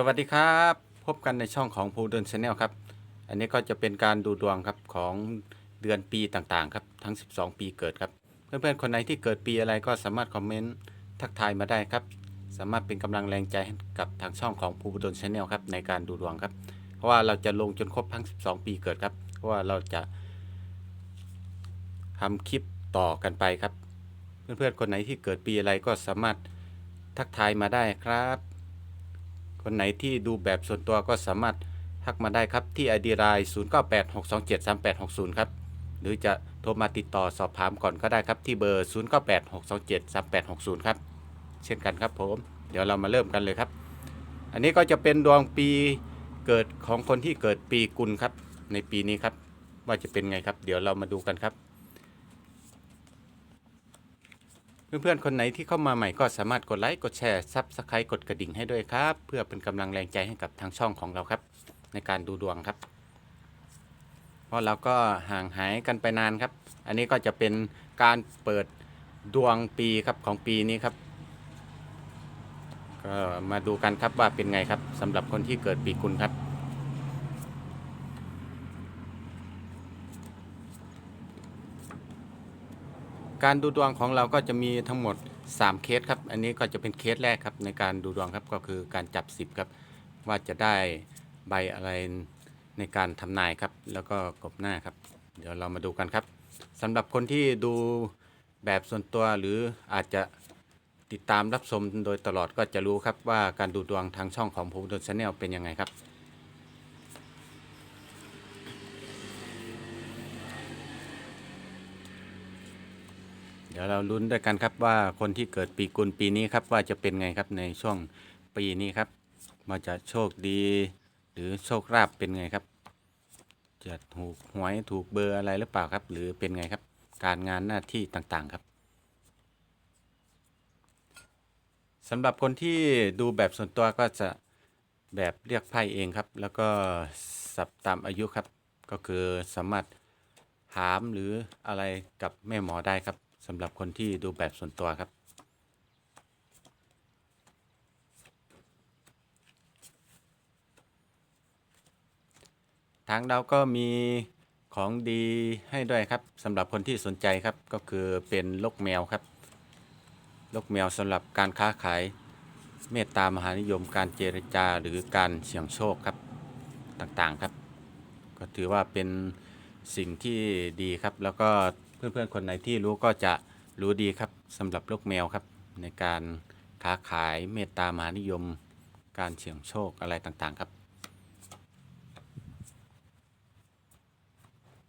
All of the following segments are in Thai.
สวัสดีครับ พบกันในช่องของภูเดินชาแนลครับ อันนี้ก็จะเป็นการดูดวงครับของเดือนปีต่างๆครับทั้ง 12 ปีเกิดครับ เพื่อนๆคนไหนที่เกิดปีอะไรก็สามารถคอมเมนต์ทักทายมาได้ครับ สามารถเป็นกำลังแรงใจให้กับทางช่องของภูเดลชาแนลครับในการดูดวงครับ เพราะว่าเราจะลงจนครบทั้ง 12 ปีเกิดครับ เพราะว่าเราจะทำคลิปต่อกันไปครับ เพื่อนๆคนไหนที่เกิดปีอะไรก็สามารถทักทายมาได้ครับ คนไหนที่ดูแบบส่วนตัวก็สามารถทักมาได้ครับที่ ID Line 0986273860 ครับ หรือจะโทรมาติดต่อสอบถามก่อนก็ได้ครับที่เบอร์ 0986273860 ครับ เช่นกันครับผม เดี๋ยวเรามาเริ่มกันเลยครับ อันนี้ก็จะเป็นดวงปีเกิดของคนที่เกิดปีกุลครับ ในปีนี้ครับ ว่าจะเป็นไงครับ เดี๋ยวเรามาดูกันครับ เพื่อนๆ คนไหนที่เข้ามาใหม่ก็สามารถกดไลค์ กดแชร์ซับสไครต์กดกระดิ่งให้ด้วยครับ เพื่อเป็นกำลังแรงใจให้กับทางช่องของเราครับ ในการดูดวงครับ เพราะเราก็ห่างหายกันไปนานครับ อันนี้ก็จะเป็นการเปิดดวงปีครับของปีนี้ครับ ก็มาดูกันครับว่าเป็นไงครับสำหรับคนที่เกิดปีกุลครับ การดูดวงของเราก็จะมีทั้งหมด 3 เคสครับ อันนี้ก็จะเป็นเคสแรกครับในการดูดวงครับก็คือการจับ10ครับว่าจะได้ใบอะไรในการทำนายครับ แล้วก็กบหน้าครับ เดี๋ยวเรามาดูกันครับสำหรับคนที่ดูแบบส่วนตัวหรืออาจจะติดตามรับชมโดยตลอดก็จะรู้ครับว่าการดูดวงทางช่องของผมดนชาแนลเป็นยังไงครับ ดี๋ยวเราลุ้นด้วยกันครับว่าคนที่เกิดปีกุลปีนี้ครับว่าจะเป็นไงครับในช่วงปีนี้ครับว่าจะโชคดี หรือโชคราบเป็นไงครับ จะถูกหวยถูกเบอร์อะไรหรือเปล่าครับ หรือเป็นไงครับ การงานหน้าที่ต่างๆครับสำหรับคนที่ดูแบบส่วนตัวก็จะแบบเรียกไพ่เองครับ แล้วก็สับตามอายุครับ ก็คือสามารถถามหรืออะไรกับแม่หมอได้ครับ สำหรับคนที่ดูแบบส่วนตัวครับ ทางเราก็มีของดีให้ด้วยครับสำหรับคนที่สนใจครับก็คือเป็นลกแมวครับลกแมวสำหรับการค้าขายเมตตามหานิยมการเจรจาหรือการเสี่ยงโชคครับต่างๆครับ ก็ถือว่าเป็นสิ่งที่ดีครับแล้วก็ เพื่อนๆคนไหนที่รู้ก็จะรู้ดีครับสำหรับลูกแมวครับ ในการค้าขายเมตตามหานิยม การเสี่ยงโชคอะไรต่างๆครับ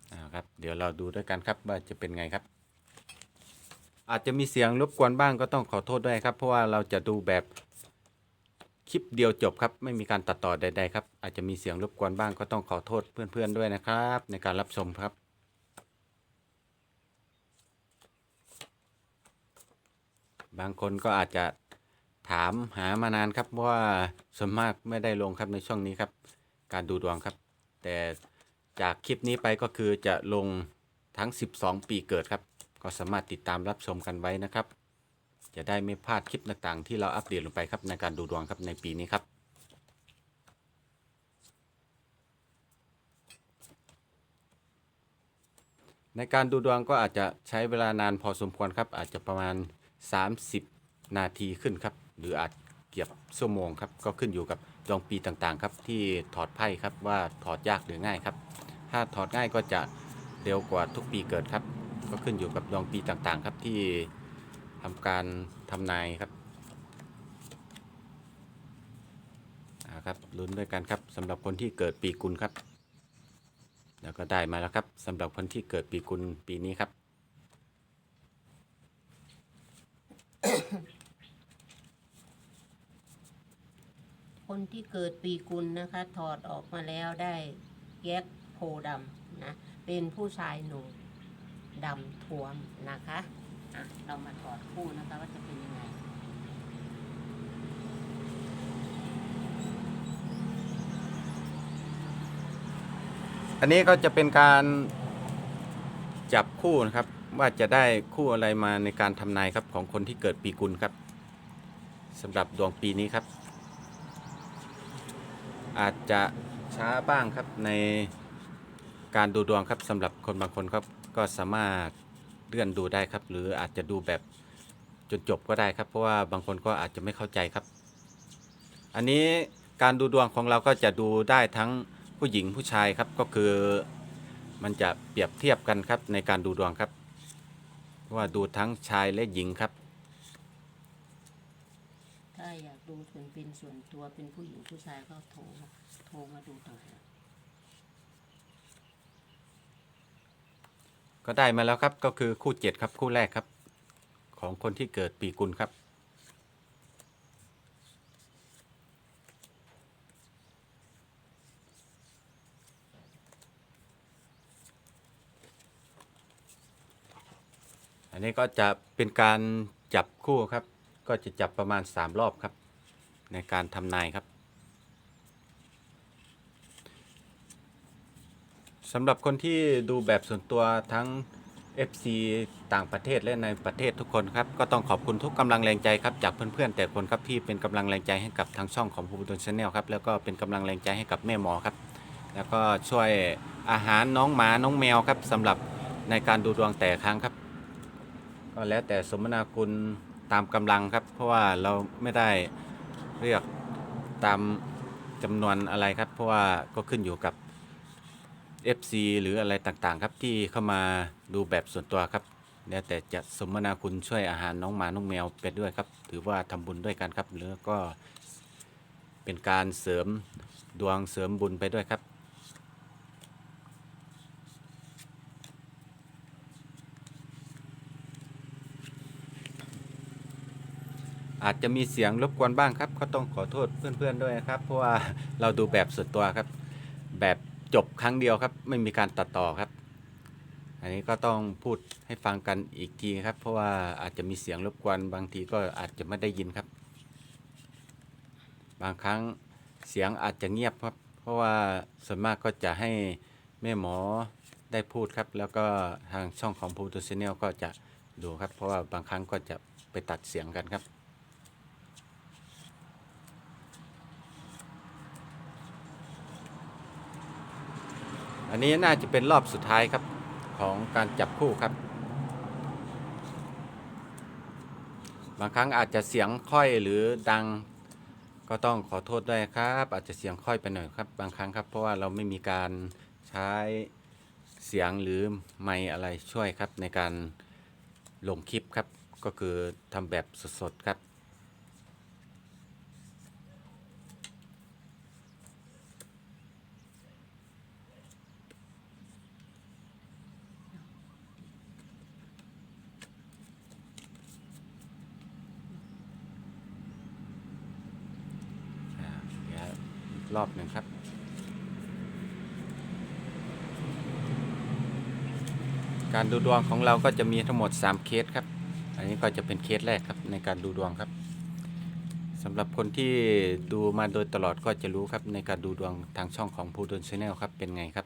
เอาครับเดี๋ยวเราดูด้วยกันครับว่าจะเป็นไงครับ อาจจะมีเสียงรบกวนบ้างก็ต้องขอโทษด้วยครับ เพราะว่าเราจะดูแบบคลิปเดียวจบครับ ไม่มีการตัดต่อใดๆครับ อาจจะมีเสียงรบกวนบ้างก็ต้องขอโทษเพื่อนๆด้วยนะครับ ในการรับชมครับ บางคนก็อาจจะถามหามานานครับเพราะว่าส่วนมากไม่ได้ลงครับในช่วงนี้ครับ การดูดวงครับ แต่จากคลิปนี้ไปก็คือจะลงทั้ง 12 ปีเกิดครับ ก็สามารถติดตามรับชมกันไว้นะครับ จะได้ไม่พลาดคลิปต่างๆ ที่เราอัปเดตลงไปครับในการดูดวงครับในปีนี้ครับในการดูดวงก็อาจจะใช้เวลานานพอสมควรครับ อาจจะประมาณ 30 นาทีขึ้นครับ หรืออาจเกือบชั่วโมงครับก็ขึ้นอยู่กับดวงปีต่างๆครับที่ถอดไพ่ครับว่าถอดยากหรือง่ายครับ ถ้าถอดง่ายก็จะเร็วกว่าทุกปีเกิดครับ ก็ขึ้นอยู่กับดวงปีต่างๆครับที่ทำการทำนายครับครับลุ้นด้วยกันครับสำหรับคนที่เกิดปีกุลครับ แล้วก็ได้มาแล้วครับสำหรับคนที่เกิดปีกุลปีนี้ครับ คนที่เกิดปีกุลนะคะ ถอดออกมาแล้วได้แยกโพดำนะ เป็นผู้ชายหนุ่มดำท้วมนะคะอะเรามาถอดคู่นะคะว่าจะเป็นยังไงอันนี้ก็จะเป็นการจับคู่นะครับ ว่าจะได้คู่อะไรมาในการทำนายครับของคนที่เกิดปีกุลครับสำหรับดวงปีนี้ครับ อาจจะช้าบ้างครับในการดูดวงครับสำหรับคนบางคนครับก็สามารถเลื่อนดูได้ครับ หรืออาจจะดูแบบจนจบก็ได้ครับ เพราะว่าบางคนก็อาจจะไม่เข้าใจครับ อันนี้การดูดวงของเราก็จะดูได้ทั้งผู้หญิงผู้ชายครับก็คือมันจะเปรียบเทียบกันครับในการดูดวงครับ ว่าดูทั้งชายและหญิงครับ ถ้าอยากดูส่วนเป็นส่วนตัวเป็นผู้หญิงผู้ชายก็โทรมาโทรมาดูต่างหากก็ได้มาแล้วครับก็คือคู่เจ็ดครับคู่แรกครับ ของคนที่เกิดปีกุลครับ นนี้ก็จะเป็นการจับคู่ครับ ก็จะจับประมาณ 3 รอบครับ ในการทำนายครับสำหรับคนที่ดูแบบส่วนตัวทั้ง FC ต่างประเทศและในประเทศทุกคนครับ ก็ต้องขอบคุณทุกกำลังแรงใจครับ จากเพื่อนๆ แต่คนครับที่เป็นกำลังแรงใจให้กับทางช่องของภูมิตนชาแนลครับ แล้วก็เป็นกำลังแรงใจให้กับแม่หมอครับ แล้วก็ช่วยอาหารน้องหมาน้องแมวครับสำหรับในการดูดวงแต่ครั้งครับ ก็แล้วแต่สมนาคุณตามกำลังครับ เพราะว่าเราไม่ได้เรียกตามจำนวนอะไรครับ เพราะว่าก็ขึ้นอยู่กับ FC หรืออะไรต่างๆ ครับที่เข้ามาดูแบบส่วนตัวครับแล้วแต่จะสมนาคุณช่วยอาหารน้องหมาน้องแมวไปด้วยครับ ถือว่าทำบุญด้วยกันครับหรือก็เป็นการเสริมดวงเสริมบุญไปด้วยครับ อาจจะมีเสียงรบกวนบ้างครับ ก็ต้องขอโทษเพื่อนๆด้วยนะครับ เพราะว่าเราดูแบบส่วนตัวครับ แบบจบครั้งเดียวครับ ไม่มีการตัดต่อครับ อันนี้ก็ต้องพูดให้ฟังกันอีกทีครับ เพราะว่าอาจจะมีเสียงรบกวนบางทีก็อาจจะไม่ได้ยินครับ บางครั้งเสียงอาจจะเงียบครับ เพราะว่าส่วนมากก็จะให้แม่หมอได้พูดครับ แล้วก็ทางช่องของพูตูชแนลก็จะดูครับ เพราะว่าบางครั้งก็จะไปตัดเสียงกันครับ อันนี้น่าจะเป็นรอบสุดท้ายครับของการจับคู่ครับ บางครั้งอาจจะเสียงค่อยหรือดัง ก็ต้องขอโทษด้วยครับ อาจจะเสียงค่อยไปหน่อยครับ บางครั้งครับเพราะว่าเราไม่มีการใช้เสียงหรือไมอะไรช่วยครับในการลงคลิปครับก็คือทำแบบสดๆครับ อ่าเดี๋ยวอีก รอบหนึ่งครับ การดูดวงของเราก็จะมีทั้งหมด 3 เคสครับ อันนี้ก็จะเป็นเคสแรกครับในการดูดวงครับสำหรับคนที่ดูมาโดยตลอดก็จะรู้ครับในการดูดวงทางช่องของพูดนชาแนลครับเป็นไงครับ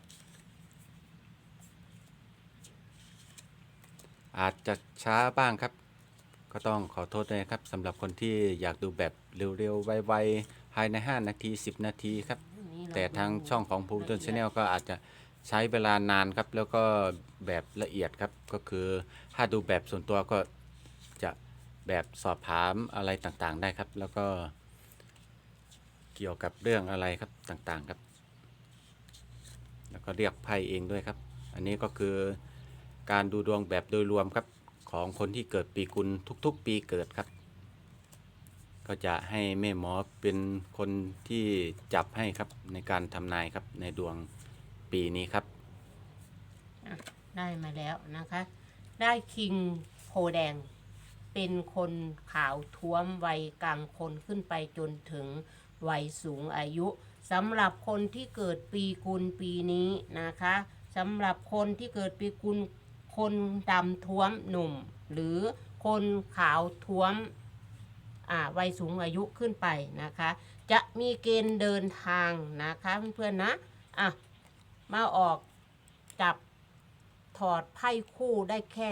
อาจจะช้าบ้างครับ ก็ต้องขอโทษด้วยนะครับสำหรับคนที่อยากดูแบบเร็วๆไวๆ ภายใน 5 นาที 10 นาทีครับนี่เรแต่ทางช่องของภูมิต้นชาแนลก็อาจจะใช้เวลานานครับ แล้วก็แบบละเอียดครับ ก็คือถ้าดูแบบส่วนตัวก็จะแบบสอบถามอะไรต่างๆ ได้ครับ แล้วก็เกี่ยวกับเรื่องอะไรครับต่างๆครับ แล้วก็เรียกไพ่เองด้วยครับ อันนี้ก็คือการดูดวงแบบโดยรวมครับของคนที่เกิดปีกุลทุกๆ ปีเกิดครับ ก็จะให้แม่หมอเป็นคนที่จับให้ครับในการทำนายครับในดวงปีนี้ครับได้มาแล้วนะคะ ได้คิงโพแดง เป็นคนขาวท้วมวัยกลางคนขึ้นไปจนถึงวัยสูงอายุสำหรับคนที่เกิดปีกุลปีนี้นะคะสำหรับคนที่เกิดปีกุลคนดำท้วมหนุ่ม หรือคนขาวท้วม วัยสูงอายุขึ้นไปนะคะ จะมีเกณฑ์เดินทางนะคะเพื่อนๆนะอะมาออกจับถอดไพ่คู่ได้แค่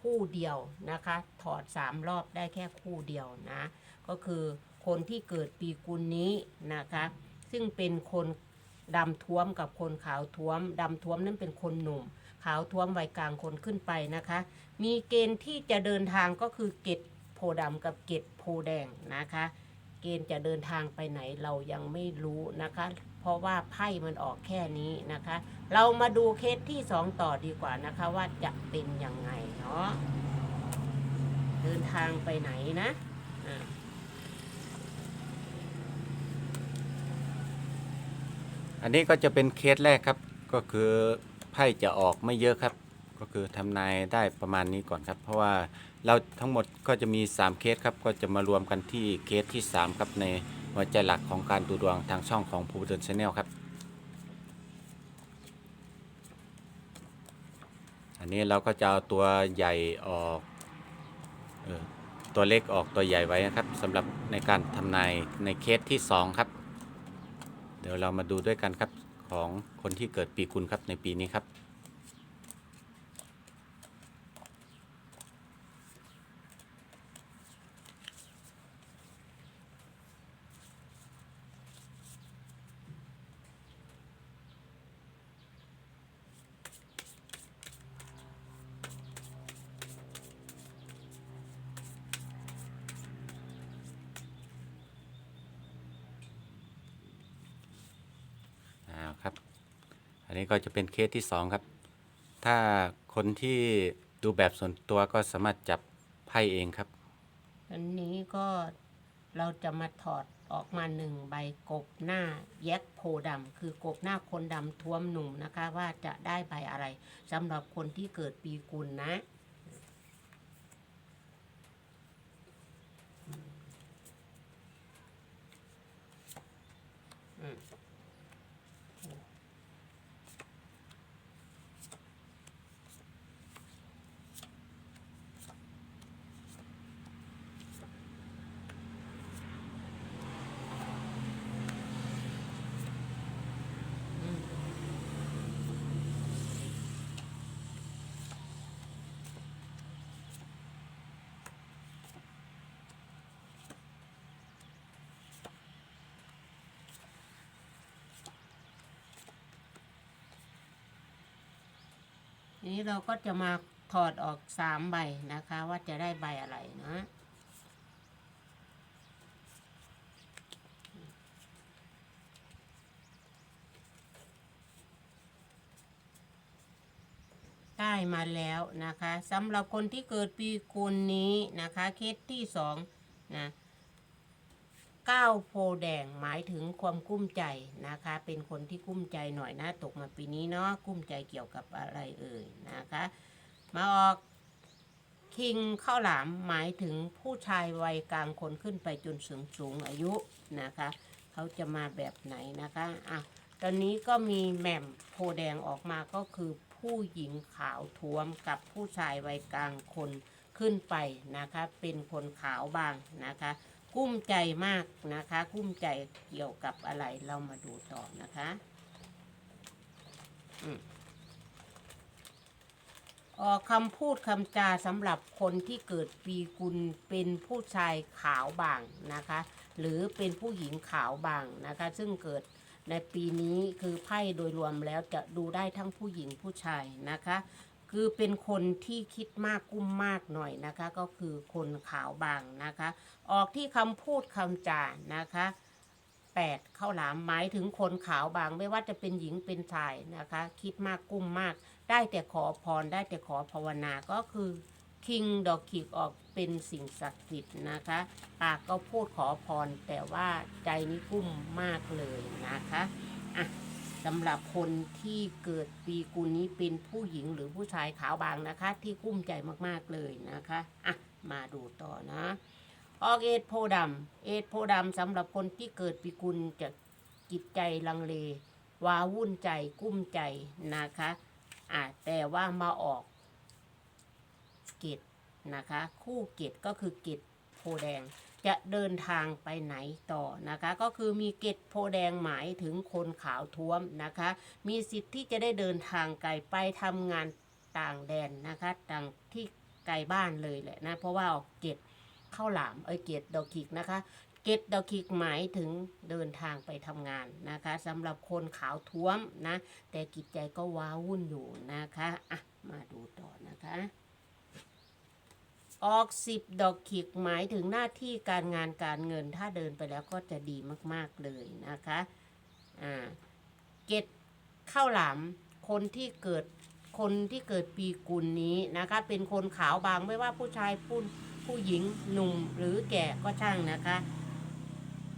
คู่เดียวนะคะ ถอดสามรอบได้แค่คู่เดียวนะ ก็คือคนที่เกิดปีกุลนี้นะคะ ซึ่งเป็นคนดำท้วมกับคนขาวท้วมดำท้วมนั้นเป็นคนหนุ่ม ขาวท้วมวัยกลางคนขึ้นไปนะคะ มีเกณฑ์ที่จะเดินทางก็คือเกต พธิ์ดำกับเกตโพแดงนะคะ เกณฑ์จะเดินทางไปไหนเรายังไม่รู้นะคะ เพราะว่าไพ่มันออกแค่นี้นะคะ เรามาดูเคสที่สองต่อดีกว่านะคะว่าจะเป็นยังไงเนาะเดินทางไปไหนนะอ่าอันนี้ก็จะเป็นเคสแรกครับ ก็คือไพ่จะออกไม่เยอะครับ ก็คือทำนายได้ประมาณนี้ก่อนครับ เพราะว่า เราทั้งหมดก็จะมี 3 เคสครับ ก็จะมารวมกันที่เคสที่ 3 ครับ ในหัวใจหลักของการดูดวงทางช่องของภูเดินชาแนลครับ อันนี้เราก็จะเอาตัวใหญ่ออกออตัวเล็กออกตัวใหญ่ไว้นะครับสำหรับในการทำนายในเคสที่ 2 ครับ เดี๋ยวเรามาดูด้วยกันครับของคนที่เกิดปีกุลครับในปีนี้ครับ อ่าครับ อันนี้ ก็จะเป็นเคสที่ 2 ครับ ถ้าคนที่ดูแบบส่วนตัวก็สามารถจับไพ่เองครับ อันนี้ก็เราจะมาถอดออกมาหนึ่งใบกบหน้าแยกโพดำคือกบหน้าคนดำท้วมหนุ่มนะคะ ว่าจะได้ใบอะไรสำหรับคนที่เกิดปีกุลนะ นี้เราก็จะมาถอดออกสามใบนะคะ ว่าจะได้ใบอะไรนะได้มาแล้วนะคะสำหรับคนที่เกิดปีกุลนี้นะคะ เคสที่สองนะ ก้าโพแดงหมายถึงความกุ้มใจนะคะ เป็นคนที่กุ้มใจหน่อยนะตกมาปีนี้เนาะกุ้มใจเกี่ยวกับอะไรเอ่ยนะคะ มาออกคิงข้าวหลามหมายถึงผู้ชายวัยกลางคนขึ้นไปจนสูงสูงอายุนะคะ เขาจะมาแบบไหนนะคะอะตอนนี้ก็มีแหม่มโพแดงออกมาก็คือผู้หญิงขาวท้วมกับผู้ชายวัยกลางคนขึ้นไปนะคะ เป็นคนขาวบางนะคะ กุ้มใจมากนะคะ กุ้มใจเกี่ยวกับอะไรเรามาดูต่อนะคะอืมออกคำพูดคำจาสำหรับคนที่เกิดปีกุลเป็นผู้ชายขาวบางนะคะ หรือเป็นผู้หญิงขาวบางนะคะ ซึ่งเกิดในปีนี้คือไพ่โดยรวมแล้วจะดูได้ทั้งผู้หญิงผู้ชายนะคะ คือเป็นคนที่คิดมากกุ้มมากหน่อยนะคะ ก็คือคนขาวบางนะคะ ออกที่คำพูดคำจานะคะแปดข้าวหลามหมายถึงคนขาวบางไม่ว่าจะเป็นหญิงเป็นชายนะคะ คิดมากกุ้มมาก ได้แต่ขอพรได้แต่ขอภาวนาก็คือคิงดอกขีกออกเป็นสิ่งศักดิ์สิทธิ์นะคะปากก็พูดขอพรแต่ว่าใจนี้กุ้มมากเลยนะคะอะ สำหรับคนที่เกิดปีกุลนี้เป็นผู้หญิงหรือผู้ชายขาวบางนะคะ ที่กุ้มใจมากๆเลยนะคะ อะ มาดูต่อนะออกเอดโพธิ์ดำเอดโพธิ์ดำสำหรับคนที่เกิดปีกุลจะจิตใจลังเลวาวุ่นใจกุ้มใจนะคะอะแต่ว่ามาออกเกตนะคะ คู่เกตก็คือเกต โพแดง จะเดินทางไปไหนต่อนะคะ ก็คือมีเกตโพแดงหมายถึงคนขาวท้วมนะคะ มีสิทธิ์ที่จะได้เดินทางไกลไปทำงานต่างแดนนะคะต่างที่ไกลบ้านเลยแหละนะเพราะว่าออกเกตข้าวหลามเอ้ยเกตดอกขิกนะคะเกตดอกคิกหมายถึงเดินทางไปทำงานนะคะสำหรับคนขาวท้วมนะ แต่กิจใจก็ว้าวุ่นอยู่นะคะอะมาดูต่อนะคะ ออกสิบดอกขิกหมายถึงหน้าที่การงานการเงิน ถ้าเดินไปแล้วก็จะดีมากๆเลยนะคะอ่าเกตข้าวหลามคนที่เกิดคนที่เกิดปีกุลนี้นะคะ เป็นคนขาวบางไม่ว่าผู้ชายผู้ผู้หญิงหนุ่มหรือแก่ก็ช่างนะคะ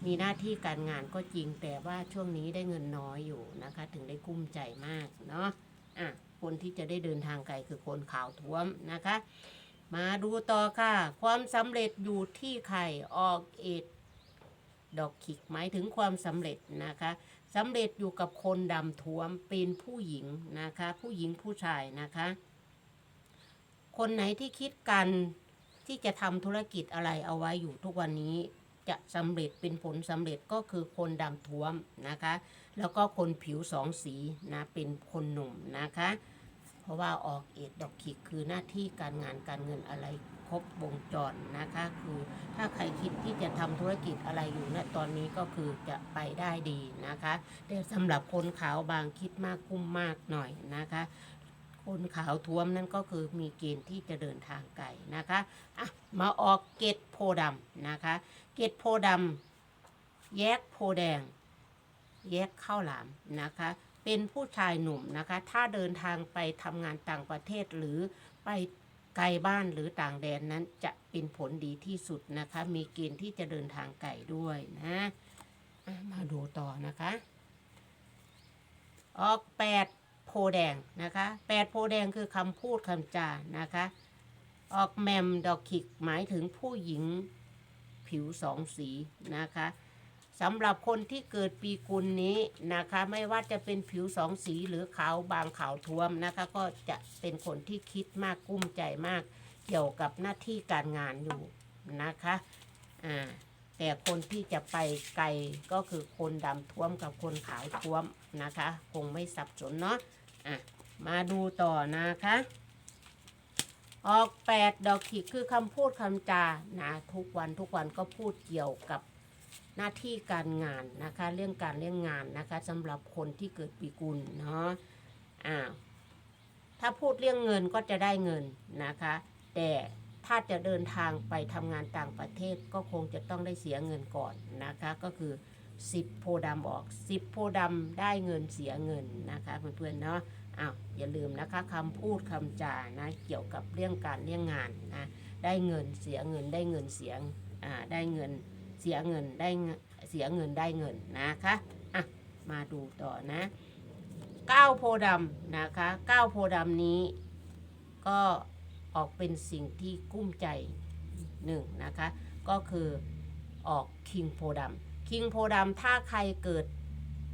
มีหน้าที่การงานก็จริงแต่ว่าช่วงนี้ได้เงินน้อยอยู่นะคะ ถึงได้กุ้มใจมากเนาะอะคนที่จะได้เดินทางไกลคือคนขาวท้วมนะคะ มาดูต่อค่ะ ความสำเร็จอยู่ที่ใครออกเอ็ดดอกขิกหมายถึงความสำเร็จนะคะสำเร็จอยู่กับคนดำท้วมเป็นผู้หญิงนะคะ ผู้หญิงผู้ชายนะคะ คนไหนที่คิดกันที่จะทำธุรกิจอะไรเอาไว้อยู่ทุกวันนี้จะสำเร็จเป็นผลสำเร็จก็คือคนดำท้วมนะคะ แล้วก็คนผิวสองสีนะเป็นคนหนุ่มนะคะ เพราะว่าออกเอ็ดดอกขิกคือหน้าที่การงานการเงินอะไรครบวงจรนะคะ คือถ้าใครคิดที่จะทำธุรกิจอะไรอยู่ณตอนนี้ก็คือจะไปได้ดีนะคะ แต่สำหรับคนขาวบางคิดมากกุ้มมากหน่อยนะคะคนขาวท้วมนั่นก็คือมีเกณฑ์ที่จะเดินทางไกลนะคะอะมาออกเกตโพดำนะคะ เกตโพดำแยกโพแดง แยกข้าวหลามนะคะ เป็นผู้ชายหนุ่มนะคะ ถ้าเดินทางไปทำงานต่างประเทศหรือไปไกลบ้านหรือต่างแดนนั้นจะเป็นผลดีที่สุดนะคะ มีเกณฑ์ที่จะเดินทางไกลด้วยนะอะมาดูต่อนะคะ ออกแปดโพธิ์แดงนะคะแปดโพธิ์แดงคือคำพูดคำจานะคะ ออกแมมดอกขิกหมายถึงผู้หญิงผิวสองสีนะคะ สำหรับคนที่เกิดปีกุลนี้นะคะ ไม่ว่าจะเป็นผิวสองสีหรือขาวบางขาวท้วมนะคะ ก็จะเป็นคนที่คิดมากกุ้มใจมาก เกี่ยวกับหน้าที่การงานอยู่นะคะอ่าแต่คนที่จะไปไกลก็คือคนดำท้วมกับคนขาวท้วมนะคะ คงไม่สับสนเนาะอะมาดูต่อนะคะ ออกแปดดอกขีดคือคำพูดคำจานะทุกวันทุกวันก็พูดเกี่ยวกับ หน้าที่การงานนะคะ เรื่องการเรื่องงานนะคะสำหรับคนที่เกิดปีกุลเนาะอ้าวถ้าพูดเรื่องเงินก็จะได้เงินนะคะ แต่ถ้าจะเดินทางไปทำงานต่างประเทศก็คงจะต้องได้เสียเงินก่อนนะคะ ก็คือ 10 โพดำออก 10 โพดำได้เงินเสียเงินนะคะเพื่อนๆเนาะอ้าวอย่าลืมนะคะคำพูดคำจานะเกี่ยวกับเรื่องการเรื่องงานนะได้เงินเสียเงินได้เงินเสียงอ่าได้เงิน เสียเงินได้เสียเงินได้เงินนะคะอะมาดูต่อนะก้าวโพดำนะคะก้าวโพดำนี้ ก็ออกเป็นสิ่งที่กุ้มใจหนึ่งนะคะก็คือออกคิงโพดำคิงโพดำถ้าใครเกิด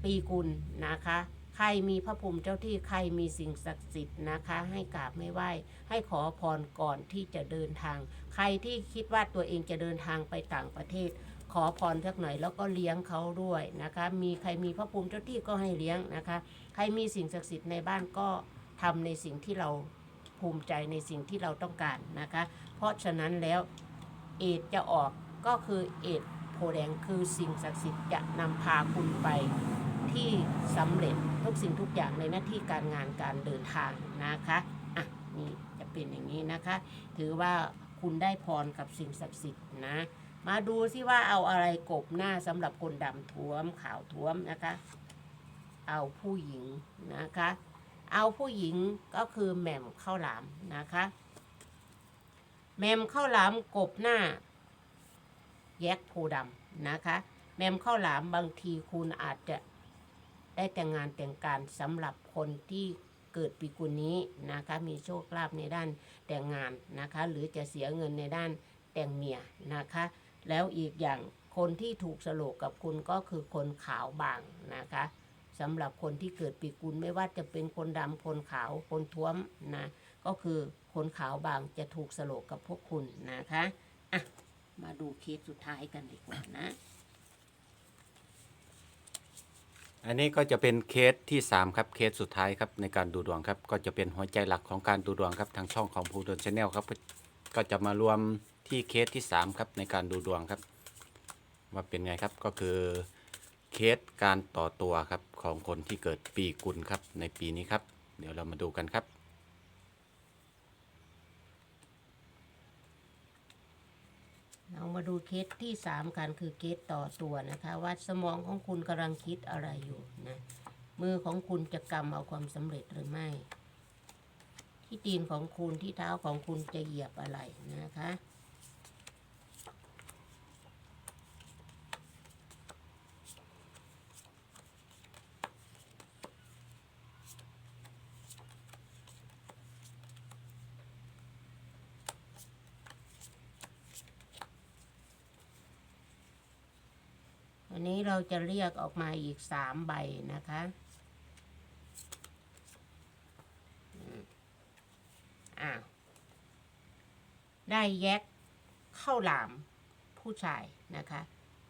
ปีกุลนะคะใครมีพระภูมิเจ้าที่ใครมีสิ่งศักดิ์สิทธิ์นะคะ ให้กราบไม่ไหว้ให้ขอพรก่อนที่จะเดินทาง ใครที่คิดว่าตัวเองจะเดินทางไปต่างประเทศ ขอพรสักหน่อยแล้วก็เลี้ยงเขาด้วยนะคะ มีใครมีพระภูมิเจ้าที่ก็ให้เลี้ยงนะคะ ใครมีสิ่งศักดิ์สิทธิ์ในบ้านก็ทำในสิ่งที่เราภูมิใจในสิ่งที่เราต้องการนะคะ เพราะฉะนั้นแล้วเอดจะออกก็คือเอดโพแดงคือสิ่งศักดิ์สิทธิ์จะนำพาคุณไปที่สำเร็จทุกสิ่งทุกอย่างในหน้าที่การงานการเดินทางนะคะอะนี่จะเป็นอย่างนี้นะคะ ถือว่าคุณได้พรกับสิ่งศักดิ์สิทธิ์นะ มาดูซิว่าเอาอะไรกบหน้าสำหรับคนดำท้วมขาวท้วมนะคะ เอาผู้หญิงนะคะ เอาผู้หญิงก็คือแหม่มข้าวหลามนะคะแหม่มข้าวหลามกบหน้า แยกโพดำนะคะแหม่มข้าวหลามบางทีคุณอาจจะได้แต่งงานแต่งการสำหรับคนที่เกิดปีกุลนี้นะคะ มีโชคลาภในด้านแต่งงานนะคะ หรือจะเสียเงินในด้านแต่งเมียนะคะ แล้วอีกอย่างคนที่ถูกสโลกกับคุณก็คือคนขาวบางนะคะสำหรับคนที่เกิดปีกุลไม่ว่าจะเป็นคนดำคนขาวคนท้วมนะก็คือคนขาวบางจะถูกสโลกกับพวกคุณนะคะอะมาดูเคสสุดท้ายกันดีกว่านะ อันนี้ก็จะเป็นเคสที่ 3 ครับเคสสุดท้ายครับในการดูดวงครับ ก็จะเป็นหัวใจหลักของการดูดวงครับทางช่องของภูดนชาแนลครับ ก็จะมารวม ที่เคสที่ 3 ครับในการดูดวงครับ ว่าเป็นไงครับก็คือเคสการต่อตัวครับของคนที่เกิดปีกุลครับในปีนี้ครับ เดี๋ยวเรามาดูกันครับ เรามาดูเคสที่สามกันคือเคสต่อตัวนะคะ ว่าสมองของคุณกำลังคิดอะไรอยู่นะมือของคุณจะกำเอาความสำเร็จหรือไม่ ที่ตีนของคุณที่เท้าของคุณจะเหยียบอะไรนะคะ เราจะเรียกออกมาอีกสามใบนะคะอ้าวได้แยกข้าวหลามผู้ชายนะคะ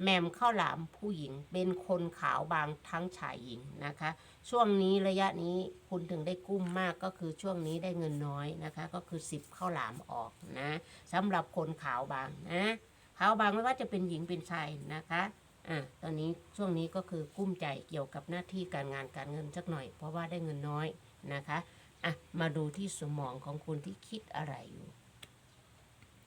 แหมมข้าวหลามผู้หญิงเป็นคนขาวบางทั้งชายหญิงนะคะ ช่วงนี้ระยะนี้คุณถึงได้กุ้มมากก็คือช่วงนี้ได้เงินน้อยนะคะ ก็คือสิบข้าวหลามออกนะสำหรับคนขาวบางนะขาวบางไม่ว่าจะเป็นหญิงเป็นชายนะคะ อะตอนนี้ช่วงนี้ก็คือกุ้มใจเกี่ยวกับหน้าที่การงานการเงินสักหน่อย เพราะว่าได้เงินน้อยนะคะอะมาดูที่สมองของคุณที่คิดอะไรอยู่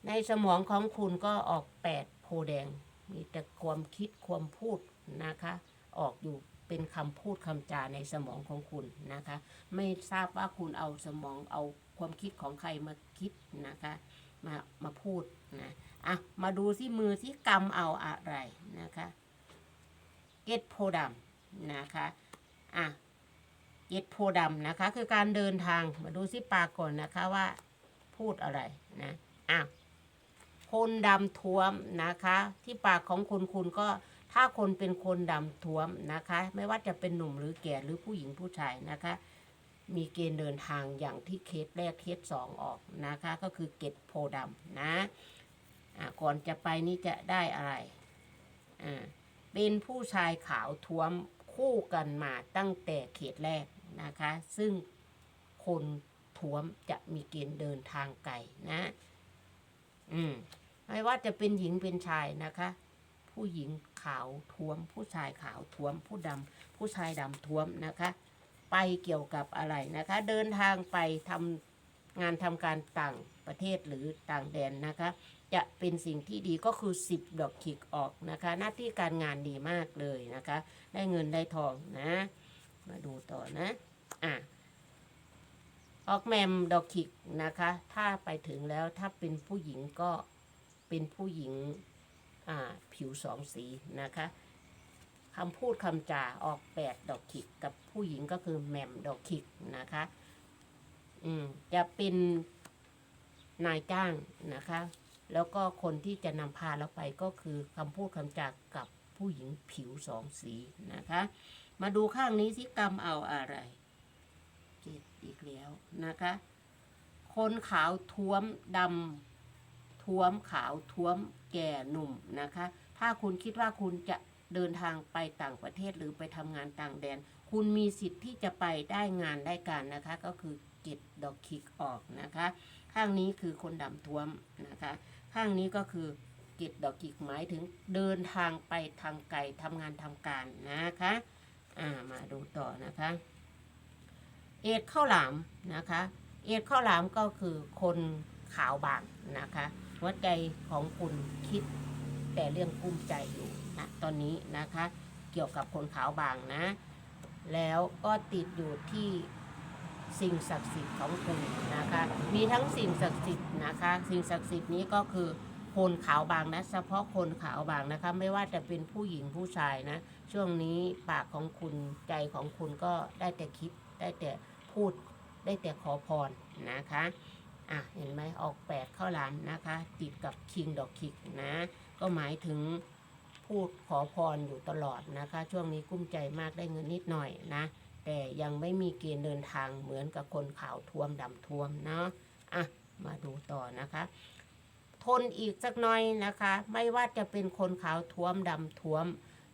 ในสมองของคุณก็ออกแปดโพแดง มีแต่ความคิดความพูดนะคะ ออกอยู่เป็นคำพูดคำจาในสมองของคุณนะคะ ไม่ทราบว่าคุณเอาสมองเอาความคิดของใครมาคิดนะคะมามาพูดนะอะมาดูที่มือที่กำเอาอะไรนะคะ เกตโพธิ์ดำนะคะอะเกตโพธิ์ดำนะคะ คือการเดินทางมาดูสิปากก่อนนะคะว่าพูดอะไรนะอะคนดำท้วมนะคะ ที่ปากของคุณคุณก็ถ้าคนเป็นคนดำท้วมนะคะ ไม่ว่าจะเป็นหนุ่มหรือแก่หรือผู้หญิงผู้ชายนะคะ มีเกณฑ์เดินทางอย่างที่เคสแรกเคสสองออกนะคะ ก็คือเกตโพธิ์ดำนะอะก่อนจะไปนี่จะได้อะไรอ่า เป็นผู้ชายขาวท้วมคู่กันมาตั้งแต่เขตแรกนะคะ ซึ่งคนท้วมจะมีเกณฑ์เดินทางไกลนะ อืมไม่ว่าจะเป็นหญิงเป็นชายนะคะ ผู้หญิงขาวท้วม ผู้ชายขาวท้วม ผู้ดำผู้ชายดำท้วมนะคะ ไปเกี่ยวกับอะไรนะคะ เดินทางไปทำงานทำการต่างประเทศหรือต่างแดนนะคะ จะเป็นสิ่งที่ดีก็คือ 10 ดอกขิกออกนะคะ หน้าที่การงานดีมากเลยนะคะ ได้เงินได้ทองนะ มาดูต่อนะอะออกแมมดอกขิกนะคะ ถ้าไปถึงแล้วถ้าเป็นผู้หญิงก็เป็นผู้หญิงอ่าผิวสองสีนะคะคำพูดคำจาออกแปดดอกขิกกับผู้หญิงก็คือแหมมดอกขิกนะคะอืมจะเป็นนายจ้างนะคะ แล้วก็คนที่จะนำพาเราไปก็คือคำพูดคำจากกับผู้หญิงผิวสองสีนะคะ มาดูข้างนี้สิกรรมเอาอะไร เจ็ดอีกแล้วนะคะ คนขาวท้วมดำท้วมขาวท้วมแก่หนุ่มนะคะ ถ้าคุณคิดว่าคุณจะเดินทางไปต่างประเทศหรือไปทำงานต่างแดน คุณมีสิทธิ์ที่จะไปได้งานได้การนะคะ ก็คือเก็ดดอกคิกออกนะคะ ข้างนี้คือคนดำท้วมนะคะ ข้างนี้ก็คือกิจดอกกิกหมายถึงเดินทางไปทางไกลทำงานทำการนะคะอ่ามาดูต่อนะคะ เอ็ดข้าวหลามนะคะ เอ็ดข้าวหลามก็คือคนขาวบางนะคะหัวใจของคุณคิดแต่เรื่องกุ้มใจอยู่นะตอนนี้นะคะ เกี่ยวกับคนขาวบางนะ แล้วก็ติดอยู่ที่ สิ่งศักดิ์สิทธิ์ของคุณนะคะ มีทั้งสิ่งศักดิ์สิทธิ์นะคะ สิ่งศักดิ์สิทธิ์นี้ก็คือคนขาวบางนะเฉพาะคนขาวบางนะคะ ไม่ว่าจะเป็นผู้หญิงผู้ชายนะ ช่วงนี้ปากของคุณใจของคุณก็ได้แต่คิดได้แต่พูดได้แต่ขอพรนะคะอะเห็นไหมออกแปดข้าวหลามนะคะ ติดกับคิงดอกคิกนะ ก็หมายถึงพูดขอพรอยู่ตลอดนะคะ ช่วงนี้กุ้มใจมากได้เงินนิดหน่อยนะ แต่ยังไม่มีเกณฑ์เดินทางเหมือนกับคนขาวท้วมดำท้วมเนาะอะมาดูต่อนะคะ ทนอีกสักหน่อยนะคะ ไม่ว่าจะเป็นคนขาวท้วมดำท้วม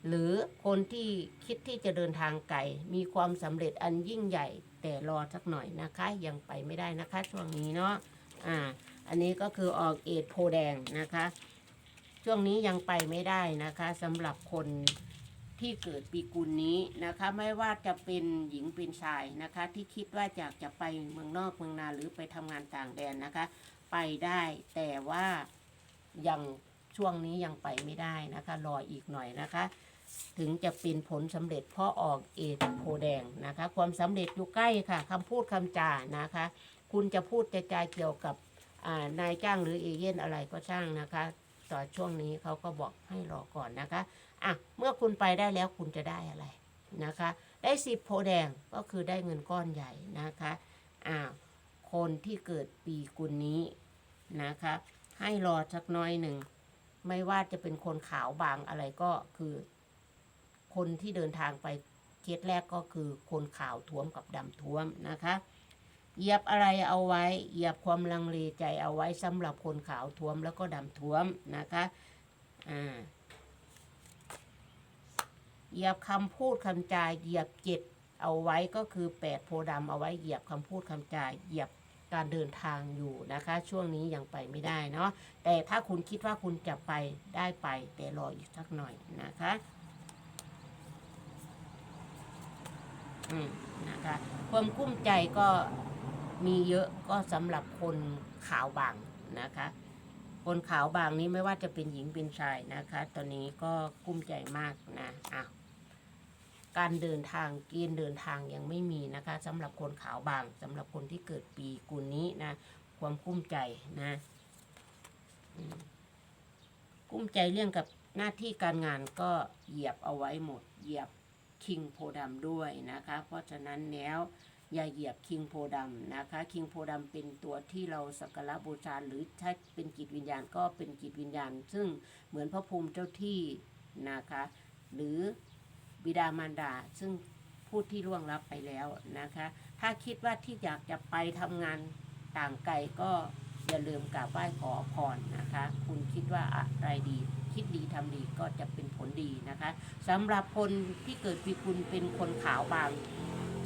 หรือคนที่คิดที่จะเดินทางไกลมีความสำเร็จอันยิ่งใหญ่ แต่รอสักหน่อยนะคะ ยังไปไม่ได้นะคะช่วงนี้เนาะอ่าอันนี้ก็คือออกเอดโพแดงนะคะ ช่วงนี้ยังไปไม่ได้นะคะสำหรับคน ที่เกิดปีกุลนี้นะคะ ไม่ว่าจะเป็นหญิงเป็นชายนะคะ ที่คิดว่าอยากจะไปเมืองนอกเมืองนาหรือไปทำงานต่างแดนนะคะ ไปได้แต่ว่ายังช่วงนี้ยังไปไม่ได้นะคะ รออีกหน่อยนะคะ ถึงจะเป็นผลสำเร็จพราะออกเอดโพแดงนะคะ ความสำเร็จอยู่ใกล้ค่ะคำพูดคำจานะคะ คุณจะพูดจะจาเกี่ยวกับนายจ้างหรือเอเย่นอะไรก็ช่างนะคะ ต่อช่วงนี้เขาก็บอกให้รอก่อนนะคะอะเมื่อคุณไปได้แล้วคุณจะได้อะไรนะคะ ได้สิบโพแดงก็คือได้เงินก้อนใหญ่นะคะอ่าคนที่เกิดปีกุลนี้นะคะ ให้รอสักน้อยหนึ่ง ไม่ว่าจะเป็นคนขาวบางอะไรก็คือ คนที่เดินทางไปเคสแรกก็คือคนขาวท้วมกับดำท้วมนะคะ เหยียบอะไรเอาไว้ เหยียบความลังเลใจเอาไว้สำหรับคนขาวท้วมแล้วก็ดำท้วมนะคะอ่าเหยียบคำพูดคำจาเหยียบเจ็ดเอาไว้ก็คือแปดโพดำเอาไว้เหยียบคำพูดคำจาเหยียบการเดินทางอยู่นะคะ ช่วงนี้ยังไปไม่ได้เนาะแต่ถ้าคุณคิดว่าคุณจะไปได้ไป แต่รออีกสักหน่อยนะคะอืมนะคะความกุ้มใจก็ มีเยอะก็สำหรับคนขาวบางนะคะ คนขาวบางนี้ไม่ว่าจะเป็นหญิงเป็นชายนะคะ ตอนนี้ก็กุ้มใจมากนะอะการเดินทางเกณฑ์เดินทางยังไม่มีนะคะสำหรับคนขาวบางสำหรับคนที่เกิดปีกุลนี้นะ ความกุ้มใจนะกุ้มใจเรื่องกับหน้าที่การงานก็เหยียบเอาไว้หมด เหยียบคิงโพดำด้วยนะคะ เพราะฉะนั้นแล้ว อย่าเหยียบคิงโพดำนะคะคิงโพดำเป็นตัวที่เราสักการะบูชาหรือถ้าเป็นจิตวิญญาณก็เป็นจิตวิญญาณ ซึ่งเหมือนพระภูมิเจ้าที่นะคะ หรือบิดามารดา ซึ่งผู้ที่ล่วงลับไปแล้วนะคะ ถ้าคิดว่าที่อยากจะไปทำงานต่างไกลก็อย่าลืมกราบไหว้ขอพรนะคะ คุณคิดว่าอะไรดี คิดดีทำดีก็จะเป็นผลดีนะคะสำหรับคนที่เกิดปีกุลเป็นคนขาวบาง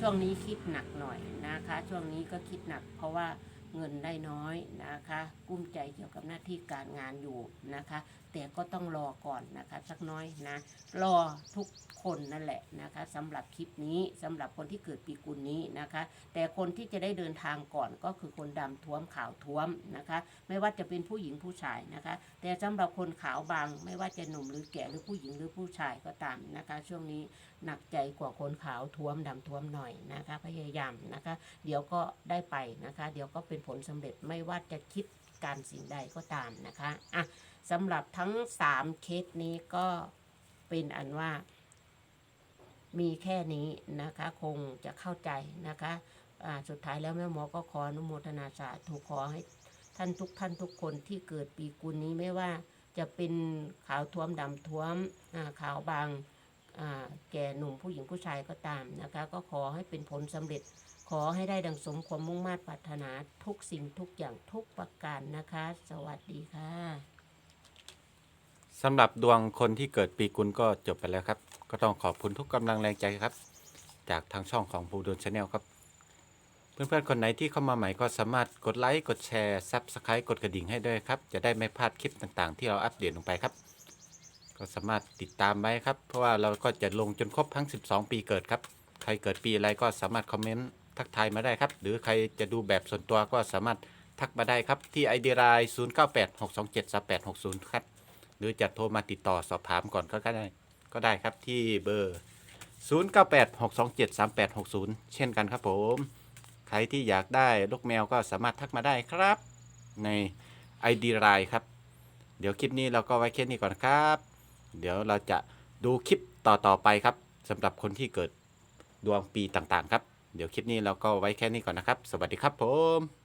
ช่วงนี้คิดหนักหน่อยนะคะ ช่วงนี้ก็คิดหนัก เพราะว่าเงินได้น้อยนะคะ กุ้มใจเกี่ยวกับหน้าที่การงานอยู่นะคะ แต่ก็ต้องรอก่อนนะคะ สักน้อยนะ รอทุกคนนั่นแหละนะคะสำหรับคลิปนี้สำหรับคนที่เกิดปีกุลนี้นะคะ แต่คนที่จะได้เดินทางก่อนก็คือคนดำท้วมขาวท้วมนะคะ ไม่ว่าจะเป็นผู้หญิงผู้ชายนะคะ แต่สำหรับคนขาวบาง ไม่ว่าจะหนุ่มหรือแก่หรือผู้หญิงหรือผู้ชายก็ตามนะคะ ช่วงนี้หนักใจกว่าคนขาวท้วมดำท้วมหน่อยนะคะ พยายามนะคะ เดี๋ยวก็ได้ไปนะคะ เดี๋ยวก็เป็นผลสำเร็จไม่ว่าจะคิดการสิ่งใดก็ตามนะคะอะ สำหรับทั้งสามเคสนี้ก็เป็นอันว่า มีแค่นี้นะคะ คงจะเข้าใจนะคะสุดท้ายแล้วแม่หมอก็ขออนุโมทนาสาธุขอให้ท่านทุกท่านทุกคนที่เกิดปีกุลนี้ไม่ว่าจะเป็นขาวท้วมดำท้วมขาวบางแก่หนุ่มผู้หญิงผู้ชายก็ตามนะคะ ก็ขอให้เป็นผลสำเร็จ ขอให้ได้ดังสมความมุ่งมา่ปรารถนาทุกสิ่งทุกอย่างทุกประการนะคะ สวัสดีค่ะ สำหรับดวงคนที่เกิดปีกุลก็จบไปแล้วครับ ก็ต้องขอบคุณทุกกำลังแรงใจครับ จากทางช่องของภูดลชาแนลครับ เพื่อนๆคนไหนที่เข้ามาใหม่ก็สามารถกดไลค์กดแชร์ซับสไครต์กดกระดิ่งให้ด้วยครับ จะได้ไม่พลาดคลิปต่างๆ ที่เราอัปเดตลงไปครับ ก็สามารถติดตามไว้ครับ เพราะว่าเราก็จะลงจนครบทั้ง 12 ปีเกิดครับ ใครเกิดปีอะไรก็สามารถคอมเมนต์ทักทายมาได้ครับ หรือใครจะดูแบบส่วนตัวก็สามารถทักมาได้ครับที่ ID line 0986273860 ครับห รือจะโทรมาติดต่อสอบถามก่อนก็ได้ก็ได้ครับที่เบอร์ 0986273860 เช่นกันครับผม ใครที่อยากได้ลูกแมวก็สามารถทักมาได้ครับ ใน ID line ครับ เดี๋ยวคลิปนี้เราก็ไว้แค่นี้ก่อนครับ เดี๋ยวเราจะดูคลิปต่อๆไปครับสำหรับคนที่เกิดดวงปีต่างๆ ครับ เดี๋ยวคลิปนี้เราก็ไว้แค่นี้ก่อนนะครับ สวัสดีครับผม